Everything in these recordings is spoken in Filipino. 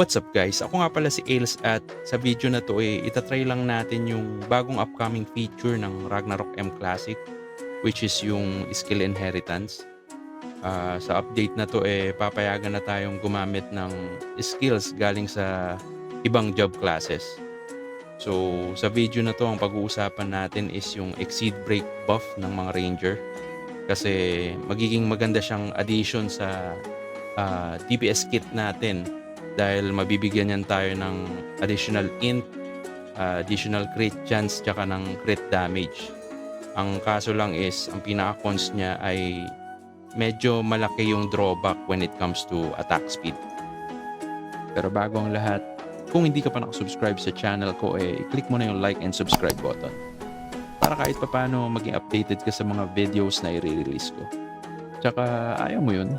What's up guys? Ako nga pala si Ails at sa video na to eh, itatry lang natin yung bagong upcoming feature ng Ragnarok M Classic which is yung skill inheritance. Ah, sa update na to eh, papayagan na tayong gumamit ng skills galing sa ibang job classes. So, sa video na to, ang pag-uusapan natin is yung Exceed Break buff ng mga Ranger. Kasi magiging maganda siyang addition sa ah, DPS kit natin dahil mabibigyan yan tayo ng additional int, ah, additional crit chance, tsaka ng crit damage. Ang kaso lang is, ang pinaka-cons niya ay medyo malaki yung drawback when it comes to attack speed. Pero bago ang lahat, kung hindi ka pa nakasubscribe sa channel ko, eh, click mo na yung like and subscribe button. Para kahit papano maging updated ka sa mga videos na i-release ko. Tsaka ayaw mo yun,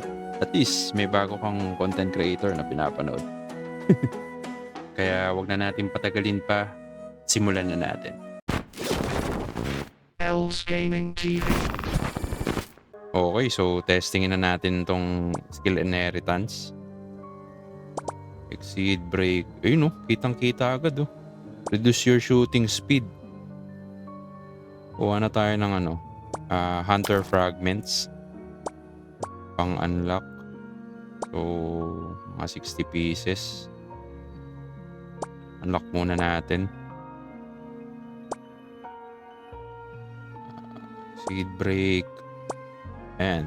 at least may bago kang content creator na pinapanood. Kaya wag na natin patagalin pa, simulan na natin. L's Gaming TV. Okay, so testingin na natin tong skill inheritance. Exceed break. Ayun oh, kitang-kita agad oh. Reduce your shooting speed. Kuha na tayo ng ano, ah, hunter fragments. Pang unlock. So, mga 60 pieces. Unlock muna natin. Seed break. Ayan.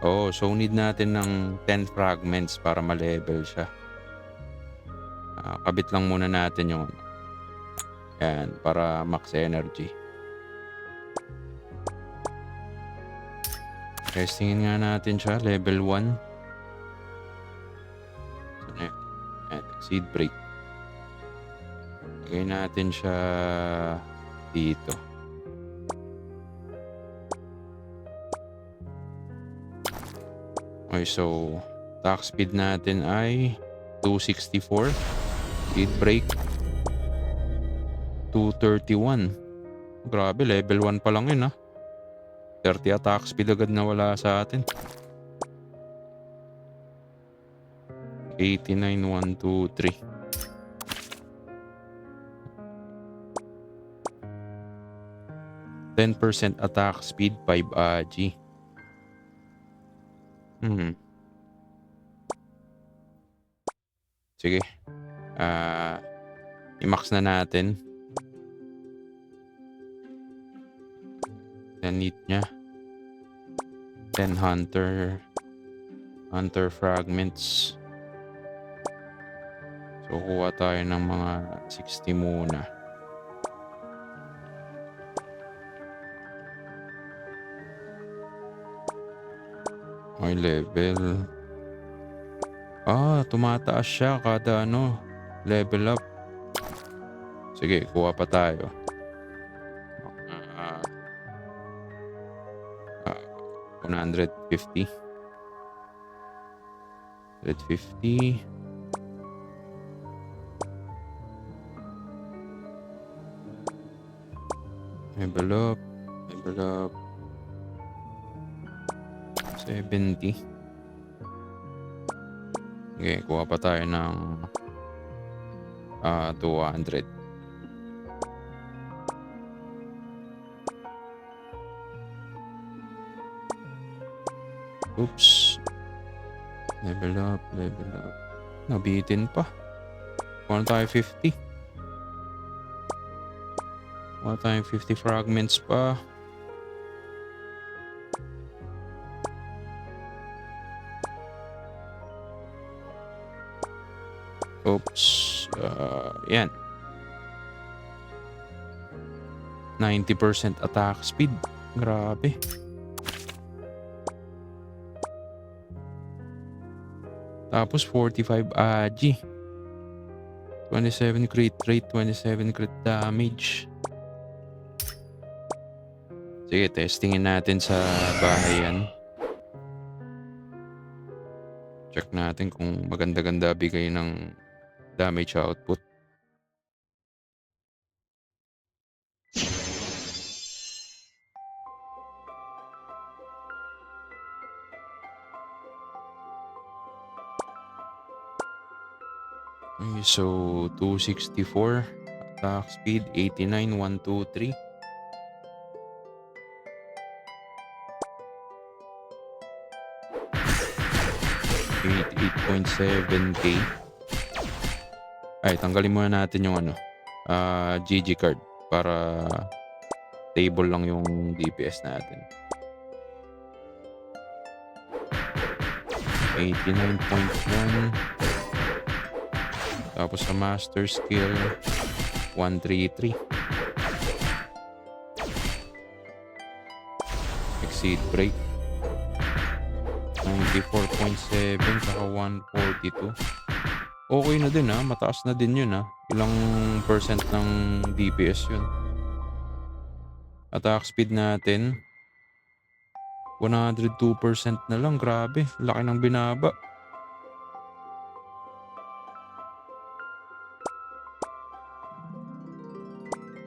Oh, so need natin ng 10 fragments para ma-level siya. Ah, kabit lang muna natin yung ano. Ayan, para max energy. Testingin nga natin siya, level 1. So, ayan, seed break. Lagay natin siya dito. Okay, so attack speed natin ay 264. Speed break 231. Grabe, level 1 pa lang yun ah. 30 attack speed agad na wala sa atin. 89, 1, 2, 3. Ten percent attack speed, 5 AG. Hmm. Sige. Ah, i-max na natin. Then need niya. 10 hunter hunter fragments. So kuha tayo ng mga 60 muna. May level. Ah, tumataas siya kada ano, level up. Sige, kuha pa tayo. 150. 150. Level up. Level up. 70. Okay, kuha pa tayo ng ah 200. Oops. Level up, level up. Nabitin pa. Kuha tayo 50. Kuha tayo 50 fragments pa. Oops. Uh, yan. 90% attack speed. Grabe. Tapos 45 AG. 27 crit rate, 27 crit damage. Sige, testingin natin sa bahay yan. Check natin kung maganda-ganda bigay ng damage output. So 264. Attack speed 89, 1, 2, 3. Eight, 8.7k. Ay, tanggalin muna natin yung ano, ah GG card para stable lang yung DPS natin. 89.1 Tapos sa master skill 133 Exceed break 94.7 saka 142 Okay na din ha, mataas na din yun ha. Ilang percent ng DPS yun. Attack speed natin 102% na lang, grabe. Laki ng binaba.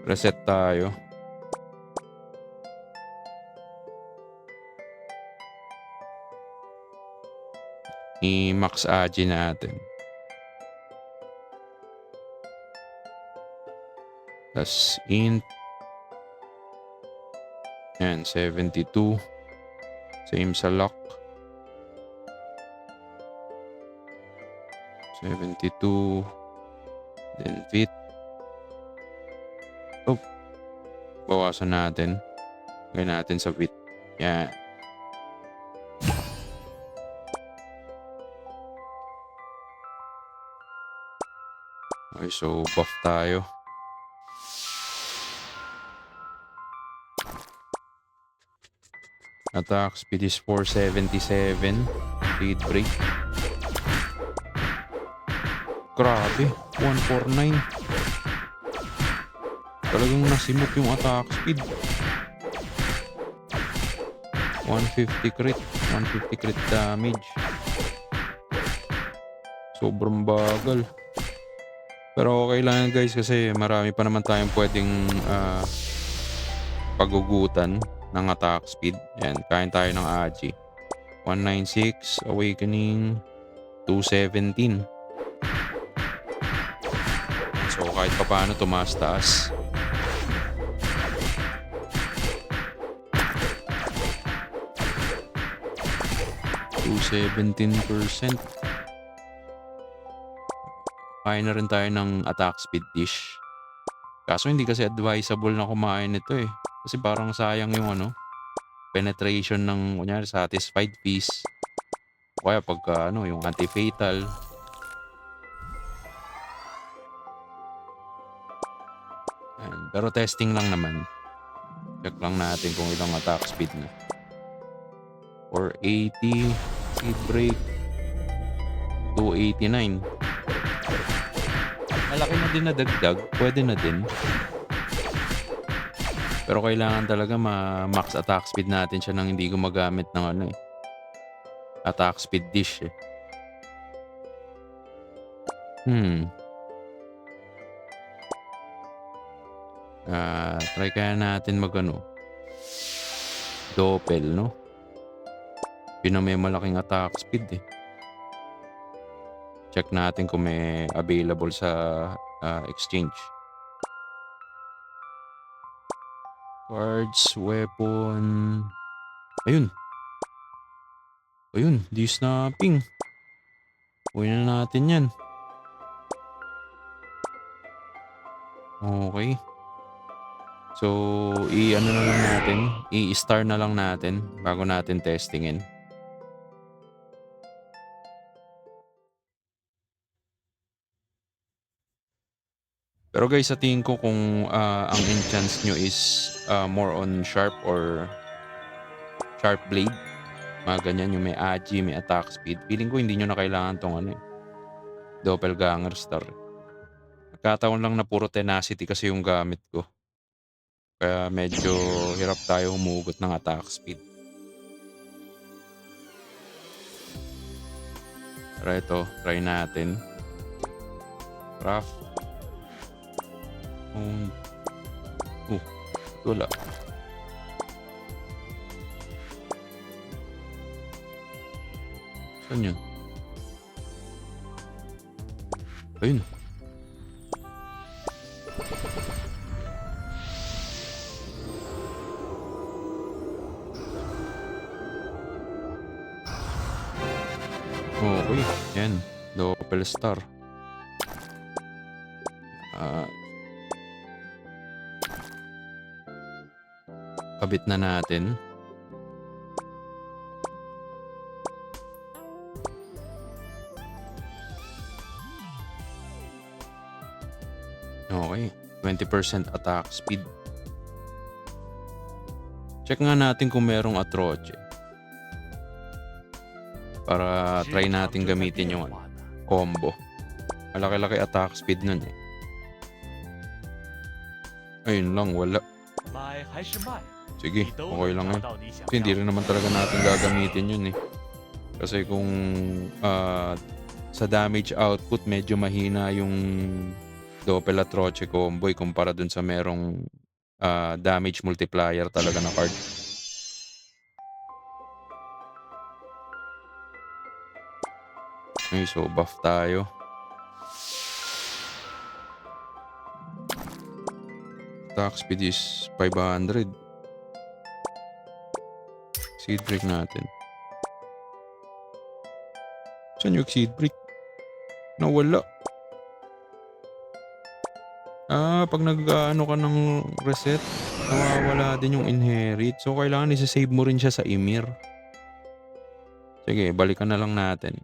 Reset tayo. I-max agi natin. Tapos int. Yan, 72. Same sa lock. 72. Then fit. Oh. Bawasan natin. Gawin natin sa fit. Yan. Okay, so buff tayo. Attack speed is 477. Speed break. Grabe. 149. Talagang nasimot yung attack speed. 150 crit. 150 crit damage. Sobrang bagal. Pero okay lang guys kasi marami pa naman tayong pwedeng ah, pagugutan ng attack speed. Yan, kain tayo ng Agi. 196, Awakening, 217. So kahit pa paano tumaas taas. to 17%. Kaya na rin tayo ng attack speed dish. Kaso hindi kasi advisable na kumain nito eh. Kasi parang sayang yung ano, penetration ng kunyari satisfied piece. O kaya pagka ano, yung anti-fatal. Ayan. Pero testing lang naman. Check lang natin kung ilang attack speed na. Or 80 i-break 289 malaki na din na dagdag pwede na din pero kailangan talaga ma-max attack speed natin siya nang hindi gumagamit ng ano eh. Attack speed dish eh. Hmm. Ah, uh, try kaya natin magano. Doppel, no? Yun ang may malaking attack speed eh. Check natin kung may available sa ah, exchange. Cards, weapon. Ayun. Ayun, di snapping. Uwi na natin yan. Okay. So, i-ano na lang natin. I-star na lang natin bago natin testingin. Pero guys, sa tingin ko kung ah, ang enchants nyo is ah, more on sharp or sharp blade, mga ganyan, yung may agi, may attack speed, feeling ko hindi nyo na kailangan tong ano eh, doppelganger star. Nagkataon lang na puro tenacity kasi yung gamit ko. Kaya medyo hirap tayo humugot ng attack speed. Pero ito, try natin. Craft. Um, uh, wala. Saan yun? Ayun. Okay, yan. Doppelstar. Ah, kabit na natin. Okay, 20% attack speed. Check nga natin kung merong atroche. Para try natin gamitin yung ano, combo. Malaki-laki attack speed nun eh. Ayun lang, wala. 买还是卖， Sige, okay lang yan. Kasi hindi rin naman talaga natin gagamitin yun eh. Kasi kung uh, sa damage output, medyo mahina yung Doppel at Roche Comboy eh, kumpara dun sa merong uh, damage multiplier talaga na card. Okay, so buff tayo. Tax speed is 500. Seed break natin. Saan yung seed break? Nawala. Ah, pag nag-ano ka ng reset, nawawala din yung inherit. So, kailangan isa-save mo rin siya sa Emir. Sige, balikan na lang natin.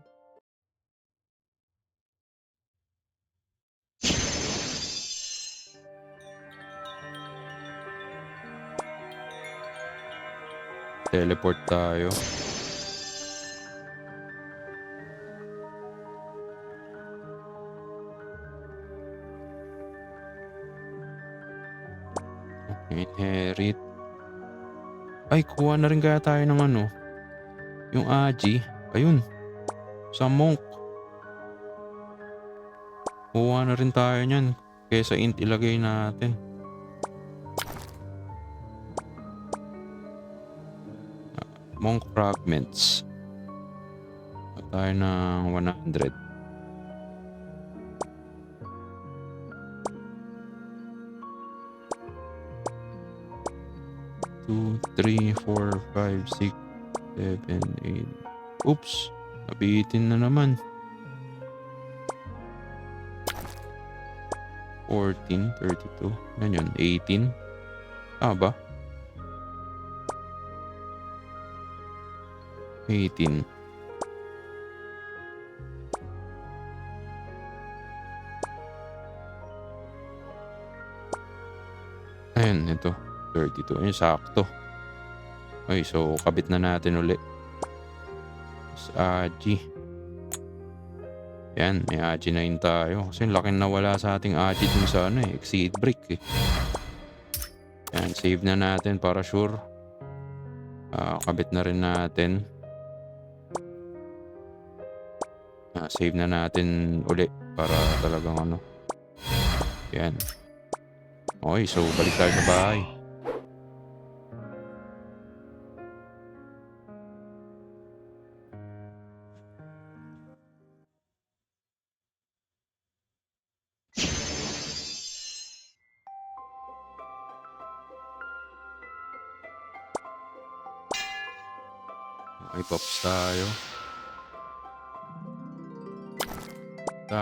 Teleport tayo. Inherit. Ay, kuha na rin kaya tayo ng ano. Yung Aji. Ayun. Sa Monk. Kuha na rin tayo niyan. Kesa int ilagay natin. Monk fragments. Kuha tayo ng 100. Two, three, four, five, six, seven, eight. Oops! Nabitin na naman. 14, 32. Yan yun, 18. Ah ba? 18. Ayan, ito. 32. Ayun, sakto. Okay, so kabit na natin uli. Sa Aji. Yan, may na yun tayo. Kasi laki na wala sa ating Aji dun sa ano eh, exceed break eh. Yan, save na natin para sure. Ah, kabit na rin natin. Save na natin uli para talagang ano. Yan. Okay, so balik tayo sa bahay. Okay, pops tayo.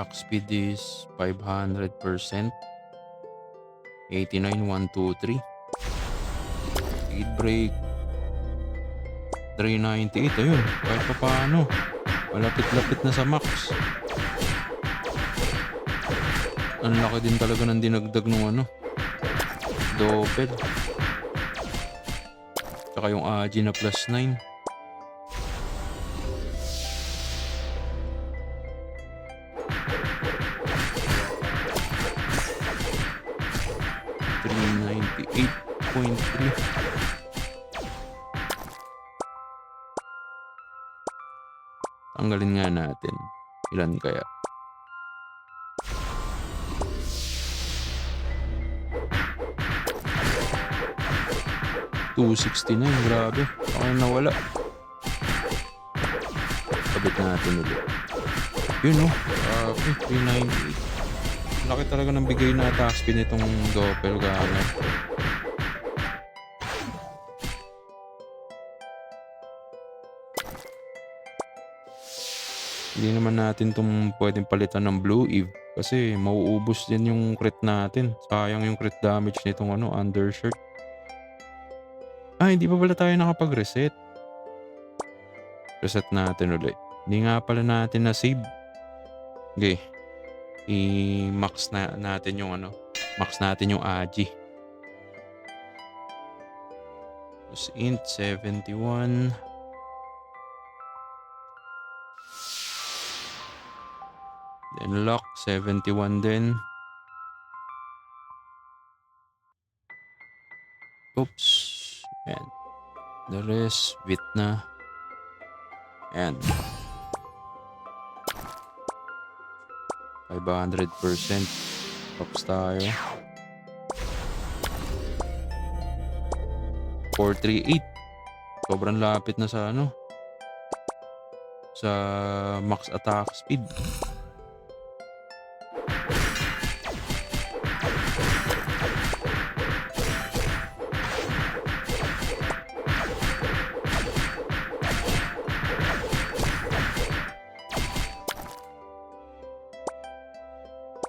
Attack speed is 500%. 89,123. Speed break. 398. Ayun, kahit pa paano. Malapit-lapit na sa max. Ang laki din talaga ng dinagdag ng ano. Doppel. Tsaka yung Aji na plus 9. Tanggalin nga natin. Ilan kaya? Two sixty-nine, grabe. Ako na nawala. Kabit natin ulit. Yun oh, grabe, 398. Laki talaga ng bigay na speed nitong doppelganger. Hindi naman natin 'tong puwedeng palitan ng Blue Eve kasi mauubos din yung crit natin. Sayang yung crit damage nitong ano, undershirt. Ah, hindi pa pala tayo nakapag-reset. Reset natin ulit. Hindi nga pala natin na-save. Sige. I-max na natin yung ano, max natin yung Agi. Tapos int 71. Then lock 71 din. Oops. Ayan. The rest, bit na. Ayan. 500%. Tops tayo. 438. Sobrang lapit na sa ano. Sa max attack speed.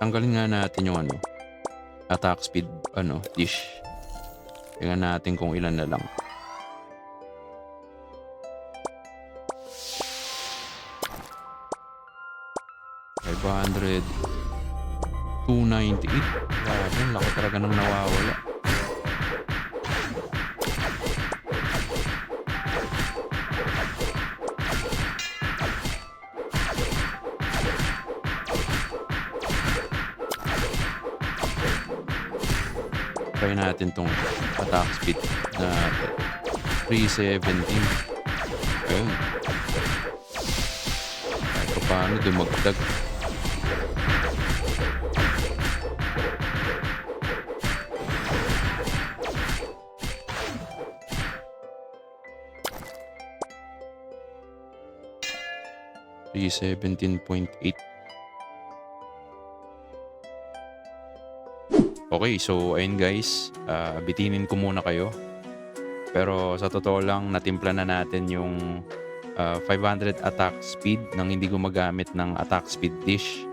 Tanggalin nga natin yung ano, attack speed ano, dish. Tingnan natin kung ilan na lang. Five hundred. 298. Grabe, laki talaga ng nawawala. Try natin tong attack speed na 317. Ayun. Kahit pa paano dumagdag. Three seventeen point eight. Okay, so ayun guys, ah, bitinin ko muna kayo. Pero sa totoo lang, natimpla na natin yung ah, 500 attack speed nang hindi gumagamit ng attack speed dish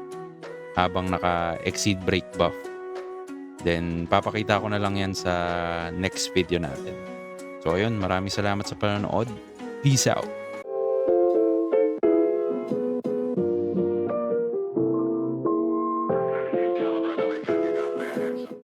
habang naka-exceed break buff. Then, papakita ko na lang yan sa next video natin. So ayun, maraming salamat sa panonood. Peace out!